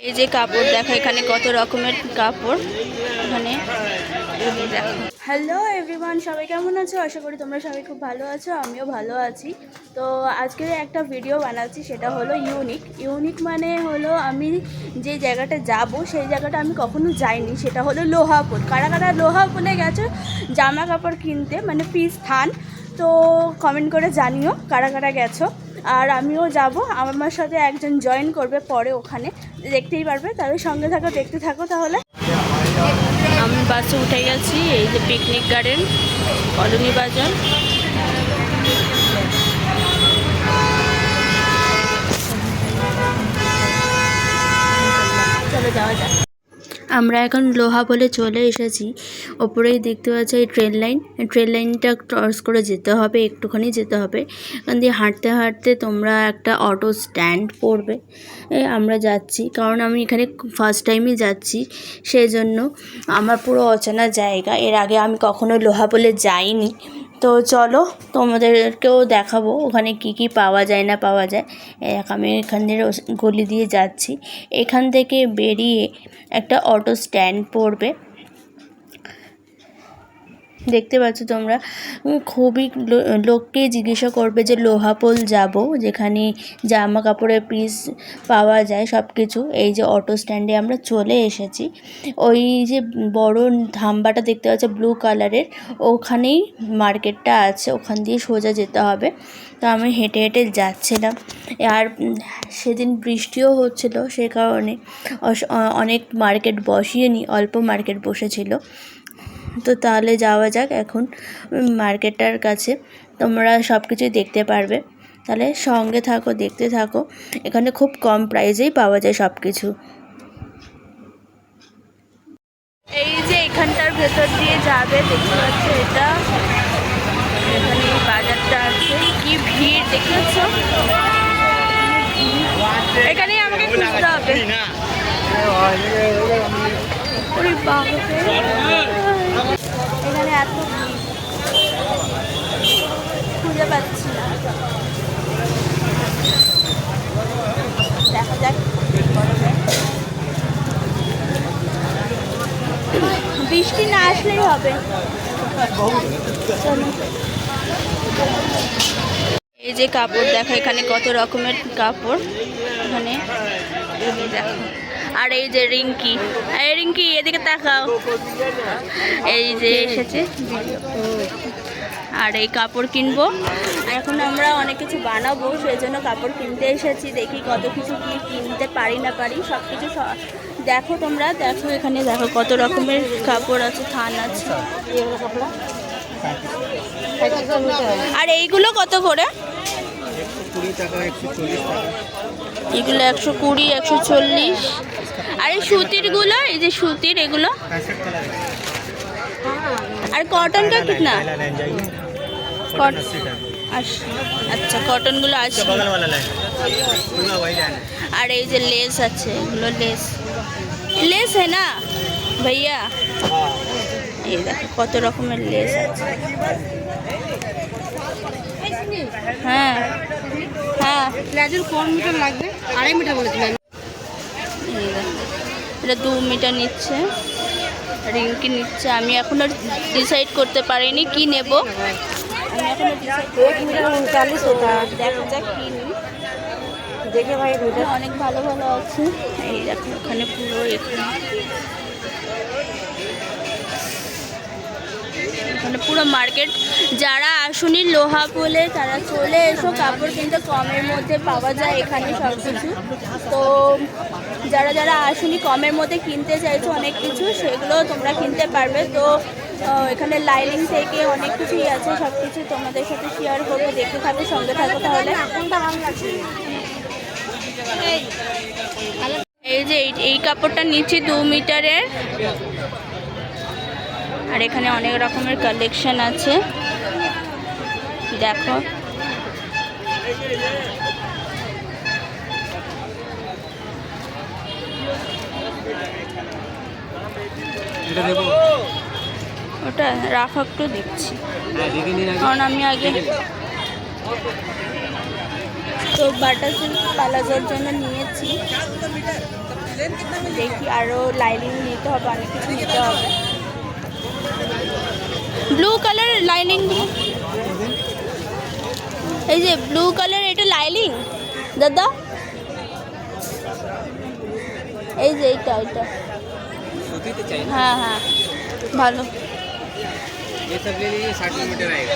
এই যে কাপড়, দেখো এখানে কত রকমের কাপড়। দেখো হ্যালো এভরিওয়ান সবাই কেমন আছো? আশা করি তোমরা সবাই খুব ভালো আছো, আমিও ভালো আছি। তো আজকে একটা ভিডিও বানাচ্ছি, সেটা হলো ইউনিক ইউনিক মানে হলো আমি যে জায়গাটা যাব, সেই জায়গাটা আমি কখনো যাইনি, সেটা হলো লোহাপুর। কারা কারা লোহাপুরে গেছো, জামা কাপড় কিনতে মানে পিস থান তো কমেন্ট করে জানিও কারা কারা গেছো। আর আমিও যাব। আমার সাথে একজন জয়েন করবে পরে ওখানে। দেখতেই পারবে। তাদের সঙ্গে থাকো, দেখতে থাকো তাহলে। আমি বাসে উঠে গেছি, এই যে পিকনিক গার্ডেন কলোনি বাজার। চলো যাওয়া যাক। আমরা এখন লোহা বলে চলে এসেছি। ওপরেই দেখতে পাচ্ছি এই ট্রেন লাইন ট্রেন লাইনটা ক্রস করে যেতে হবে, একটুখানি যেতে হবে। কারণ দিয়ে হাঁটতে হাঁটতে তোমরা একটা অটো স্ট্যান্ড পড়বে আমরা যাচ্ছি। কারণ আমি এখানে ফার্স্ট টাইমই যাচ্ছি সেই জন্য আমার পুরো অচেনা জায়গা। এর আগে আমি কখনো লোহা বলে যাইনি। তো চলো, তোমাদেরকেও দেখাবো ওখানে কি কি পাওয়া যায় না পাওয়া যায়। এক, আমি এখান থেকে গলি দিয়ে যাচ্ছি। এখান থেকে বেরিয়ে একটা অটো স্ট্যান্ড পড়বে। দেখতে পাচ্ছ তোমরা খুবই লোককে জিজ্ঞাসা করবে যে লোহাপোল যাব, যেখানে জামা কাপড়ের পিস পাওয়া যায় সব কিছু এই যে অটো স্ট্যান্ডে আমরা চলে এসেছি। ওই যে বড় ধাম্বাটা দেখতে পাচ্ছ ব্লু কালারের ওখানেই মার্কেটটা আছে, ওখান দিয়ে সোজা যেতে হবে। তো আমি হেঁটে হেঁটে যাচ্ছিলাম। আর সেদিন বৃষ্টিও হচ্ছিল সে কারণে। অনেক মার্কেট বসিয়ে নি, অল্প মার্কেট বসেছিল। তো তাহলে যাওয়া যাক এখন মার্কেটটার কাছে। তোমরা সব কিছুই দেখতে পারবে। তাহলে সঙ্গে থাকো দেখতে থাকো। এখানে খুব কম প্রাইসেই পাওয়া যায় সব কিছু এই যে এখানটার ভেতর দিয়ে যাবে দেখতে পাচ্ছ এটা? এখানে বাজারটা আছে। কি ভিড় দেখতে পাচ্ছ এখানেই আমাকে খুঁজতে হবে। ওরে। এখানে এত খুঁজে পাচ্ছি না। দেখা যাক। বৃষ্টি না আসলেই হবে। এই যে কাপড়, দেখো এখানে কত রকমের কাপড়। দেখো আর এই যে রিঙ্কি। এই রিঙ্কি এদিকে তাকাও। এই যে এসেছে? আর এই কাপড় কিনবো। এখন আমরা অনেক কিছু বানাবো সেই জন্য কাপড় কিনতে এসেছি। দেখি কত কিছু কি কিনতে পারি না পারি সব কিছু দেখো তোমরা। দেখো এখানে দেখো কত রকমের কাপড় আছে থান আছে। আর এইগুলো কত করে? এগুলো একশো কুড়ি একশো চল্লিশ। আর এই সুতিরগুলো এই যে সুতির এগুলো? আর কটনটা আচ্ছা কটনগুলো আছে আর এই যে লেস আছে এগুলো লেস লেস হ্যাঁ না? ভাইয়া? এই দেখো কত রকমের লেস আছে। হ্যাঁ। হ্যাঁ। প্লাজোর কোন মিটার লাগবে? আড়াই মিটার বলেছিলেন এটা দু মিটার নিচ্ছে। রিঙ্কি নিচ্ছে। আমি এখনও ডিসাইড করতে পারিনি কি নেব। দেখে ভাই অনেক ভালো ভালো আছে। এই দেখো ওখানে পুরো এখানে। এখানে পুরো মার্কেট। যারা আসুনি লোহা বলে তারা চলে এসো, কাপড় কিন্তু কমের মধ্যে পাওয়া যায় এখানে সব কিছু তো যারা যারা আসুনি কমের মধ্যে কিনতে চাইছো অনেক কিছু, সেগুলো তোমরা কিনতে পারবে। তো এখানে লাইনিং থেকে অনেক কিছুই আছে সব কিছু তোমাদের সাথে শেয়ার করব। দেখতে থাকো, সঙ্গে থাকো তাহলে। এই যে এই কাপড়টা নিচ্ছি দু মিটারের। আর এখানে অনেক রকমের কালেকশন আছে। দেখো। ওটা রাখা একটু দেখছি। হ্যাঁ কারণ আমি আগে তো বাটার সিল্ক পালাজোর জন্য নিয়েছি। দেখি আরও লাইনিং নিতে হবে অনেক কিছু নিতে হবে। ব্লু কালার লাইনিং এই যে ব্লু কালার এটা লাইনিং দাদা এই যে এইটা এইটা सूती तो चाहिए হ্যাঁ হ্যাঁ ভালো ये सब ले लीजिए साठ मीटर आएगा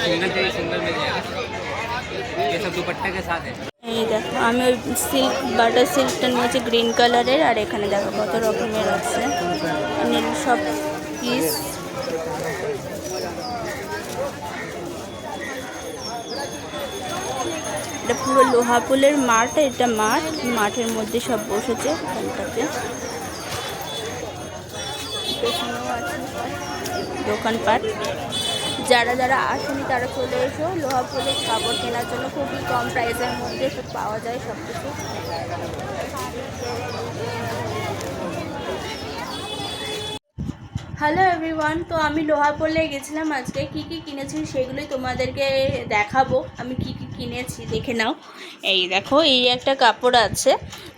सिंगल चाहिए सिंगल मिल जाएगा ये सब दुपट्टे के साथ है এই দেখো আমি ওই সিল্ক বাটার সিল্কটা নিয়েছি গ্রিন কালারের আর এখানে দেখো কত রকমের আছে নীল সব পিস এটা পুরো লোহা পুলের মাঠ, এটা মাঠ। মাঠের মধ্যে সব বসেছে আছে দোকানপাট। যারা যারা আসেনি, তারা চলে এসো। লোহা পুলের কাপড় কেনার জন্য খুবই কম প্রাইসের মধ্যে পাওয়া যায় সব কিছু হ্যালো এভরিওয়ান তো আমি লোহাপল্লে গেছিলাম আজকে। কি কি কিনেছি সেগুলোই তোমাদেরকে দেখাবো। আমি কি কি কিনেছি দেখে নাও। এই দেখো, এই একটা কাপড় আছে।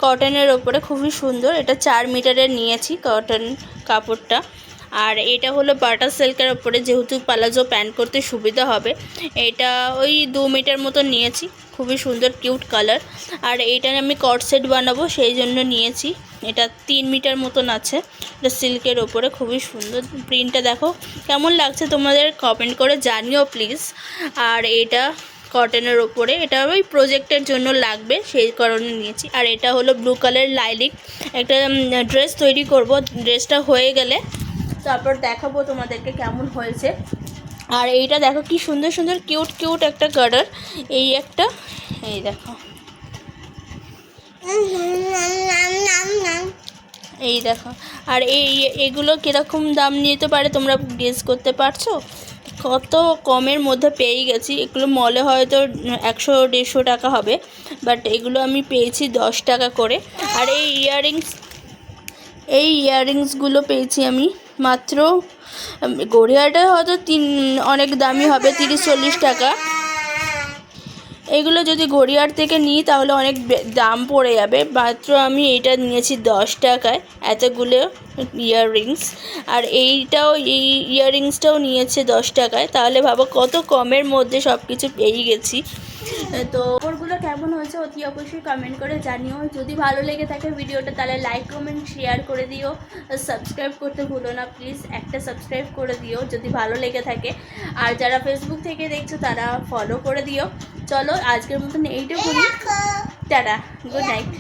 কটনের ওপরে খুবই সুন্দর। এটা চার মিটারের নিয়েছি কটন কাপড়টা। আর এটা হলো বাটার সিল্কের ওপরে যেহেতু পালাজো প্যান্ট করতে সুবিধা হবে। এটা ওই দু মিটার মতো নিয়েছি, খুবই সুন্দর, কিউট কালার। আর এইটা আমি কট সেট বানাবো, সেই জন্য নিয়েছি। এটা তিন মিটার মতন আছে, এটা সিল্কের ওপরে, খুবই সুন্দর প্রিন্টটা দেখো। কেমন লাগছে তোমাদের কমেন্ট করে জানিও প্লিজ। আর এটা কটনের ওপরে, এটা ওই প্রজেক্টের জন্য লাগবে, সেই কারণে নিয়েছি। আর এটা হলো ব্লু কালার লাইলিক, একটা ড্রেস তৈরি করব। ড্রেসটা হয়ে গেলে তারপর দেখাবো তোমাদেরকে কেমন হয়েছে। আর এইটা দেখো কি সুন্দর সুন্দর কিউট কিউট একটা কালার এই একটা, এই দেখো। এই দেখো। আর এই, এগুলো কীরকম দাম নিতে পারে তোমরা গেস করতে পারছ? কত কমের মধ্যে পেয়ে গেছি। এগুলো মলে হয়তো একশো, দেড়শো টাকা হবে। বাট এগুলো আমি পেয়েছি দশ টাকা করে। আর এই ইয়াররিংস এই ইয়াররিংসগুলো পেয়েছি আমি মাত্র গড়িয়াটা হয়তো তিন, অনেক দামি হবে, তিরিশ চল্লিশ টাকা। এগুলো যদি গড়িয়ার থেকে নিই, তাহলে অনেক দাম পড়ে যাবে। মাত্র আমি এটা নিয়েছি দশ টাকায়, এতগুলো ইয়াররিংস। আর এইটাও, এই ইয়াররিংসটাও নিয়েছে দশ টাকায়। তাহলে ভাবো কত কমের মধ্যে সব কিছু পেয়ে গেছি। তো কেমন হয়েছে অতি অবশ্যই কমেন্ট করে জানিও। যদি ভালো লেগে থাকে ভিডিওটা তাহলে লাইক কমেন্ট শেয়ার করে দিও। সাবস্ক্রাইব করতে ভুলো না প্লিজ একটা সাবস্ক্রাইব করে দিও যদি ভালো লেগে থাকে। আর যারা ফেসবুক থেকে দেখছ তারা ফলো করে দিও। চলো আজকের মতন এইটুকুনি। Tata good night